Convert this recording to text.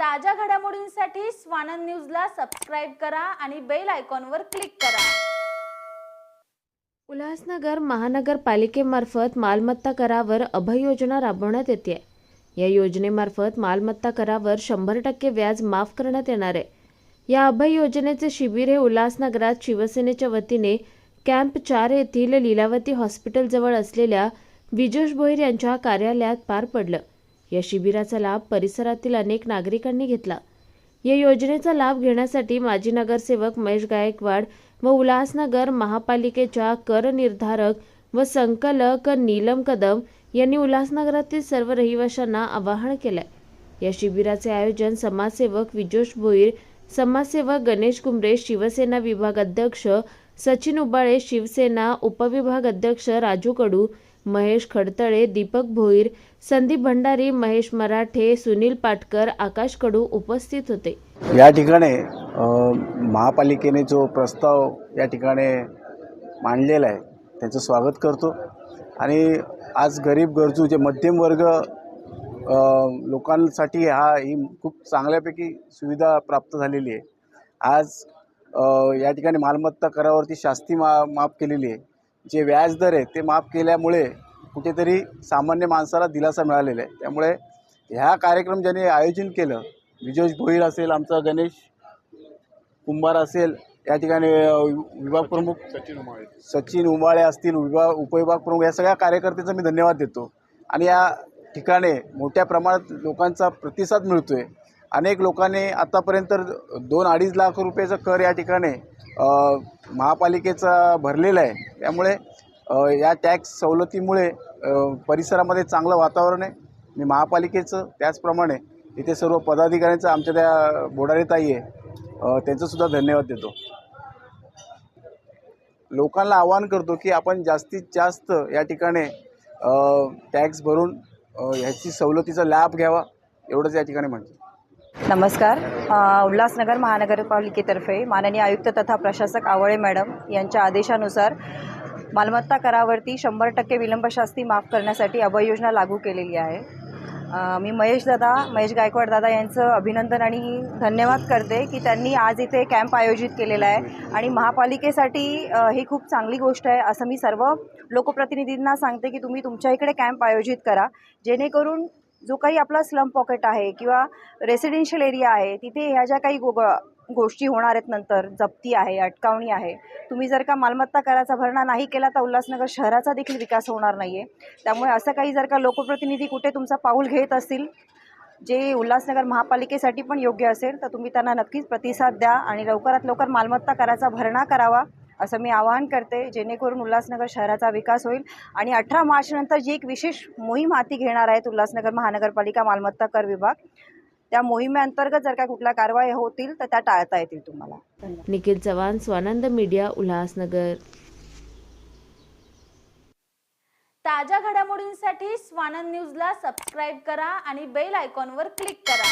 ताज्या घडामोडींसाठी स्वानंद न्यूजला सबस्क्राईब करा आणि बेल आयकॉनवर क्लिक करा. उल्हासनगर महानगरपालिकेमार्फत मालमत्ता करावर अभय योजना राबवण्यात येते. या योजनेमार्फत मालमत्ता करावर शंभर टक्के व्याज माफ करण्यात येणार आहे. या अभय योजनेचे शिबिर हे उल्हासनगरात शिवसेनेच्या वतीने कॅम्प चार येथील लीलावती हॉस्पिटलजवळ असलेल्या विजोश भोईर यांच्या कार्यालयात पार पडलं. या शिबिराचा लाभ परिसरातील अनेक नागरिकांनी घेतला. या योजनेचा लाभ घेण्यासाठी माजी नगरसेवक महेश गायकवाड व उल्हासनगर महापालिकेच्या करनिर्धारक व संकलक नीलम कदम यांनी उल्हासनगरातील सर्व रहिवाशांना आवाहन केलंय. या शिबिराचे आयोजन समाजसेवक विजोश भोईर समाजसेवक गणेश कुंबरे शिवसेना विभाग अध्यक्ष सचिन उबाळे शिवसेना उपविभाग अध्यक्ष राजू कडू महेश खडतळे दीपक भोईर संदीप भंडारी महेश मराठे सुनील पाटकर आकाश कडू उपस्थित होते. या ठिकाणी महापालिकेने जो प्रस्ताव या ठिकाणी मांडलेला आहे त्यांचं स्वागत करतो. आणि आज गरीब गरजू जे मध्यम वर्ग लोकांसाठी हा ही खूप चांगल्यापैकी सुविधा प्राप्त झालेली आहे. आज या ठिकाणी मालमत्ता करावरती शास्ती मा माफ केलेली आहे. जे व्याजदर आहे ते माफ केल्यामुळे कुठेतरी सामान्य माणसाला दिलासा मिळालेला आहे. त्यामुळे ह्या कार्यक्रम ज्याने आयोजन केलं विजोश भोईर असेल आमचा गणेश कुंभार असेल या ठिकाणी विभाग प्रमुख सचिन उमाळे. असतील विभाग उपविभाग प्रमुख या सगळ्या कार्यकर्त्यांचा मी धन्यवाद देतो. आणि या ठिकाणी मोठ्या प्रमाणात लोकांचा प्रतिसाद मिळतो आहे अनेक लोकांनी आतापर्यंत दोन अडीच लाख रुपयाचं कर या ठिकाणी महापालिकेचा भरलेला आहे. त्यामुळे या टॅक्स सवलतीमुळे परिसरामध्ये चांगलं वातावरण आहे. मी महापालिकेचं त्याचप्रमाणे इथे सर्व पदाधिकाऱ्यांचं आमच्या त्या बोडारे ताई आहे. त्यांचंसुद्धा धन्यवाद देतो. लोकांना आवाहन करतो की आपण जास्तीत जास्त या ठिकाणी टॅक्स भरून ह्याची सवलतीचा लाभ घ्यावा एवढंच या ठिकाणी म्हणतो. नमस्कार. उल्हासनगर महानगरपालिकेतर्फे माननीय आयुक्त तथा प्रशासक आवळे मॅडम यांच्या आदेशानुसार मालमत्ता करावरती शंभर टक्के विलंबशास्ती माफ करण्यासाठी अभय योजना लागू केलेली आहे. मी महेश दादा महेश गायकवाड दादा यांचं अभिनंदन आणि धन्यवाद करते की त्यांनी आज इथे कॅम्प आयोजित केलेला आहे आणि महापालिकेसाठी ही खूप चांगली गोष्ट आहे असं मी सर्व लोकप्रतिनिधींना सांगते की तुम्ही तुमच्या इकडे कॅम्प आयोजित करा. जेणेकरून जो काही आपला स्लम पॉकेट आहे किंवा रेसिडेन्शियल एरिया आहे तिथे ह्या ज्या काही गो गोष्टी होणार आहेत नंतर जप्ती आहे अटकावणी आहे तुम्ही जर का मालमत्ता कराचा भरणा नाही केला तर उल्हासनगर शहराचा देखील विकास होणार नाही आहे त्यामुळे असं काही जर का लोकप्रतिनिधी कुठे तुमचा पाऊल घेत असतील जे उल्हासनगर महापालिकेसाठी पण योग्य असेल तर तुम्ही त्यांना नक्कीच प्रतिसाद द्या आणि लवकरात लवकर मालमत्ता कराचा भरणा करावा. असं मी आवाहन करते जेणेकरून उल्हासनगर शहराचा विकास होईल. आणि अठरा मार्चनंतर जी एक विशेष मोहीम हाती घेणार आहेत उल्हासनगर महानगरपालिका मालमत्ता कर विभाग त्या मोहिमेअंतर्गत जर का कुठल्या कारवाई होतील तर त्या टाळता येतील तुम्हाला. निखिल चव्हाण स्वानंद मीडिया उल्हासनगर. ताज्या घडामोडींसाठी स्वानंद न्यूजला सबस्क्राईब करा आणि बेल आयकॉनवर क्लिक करा.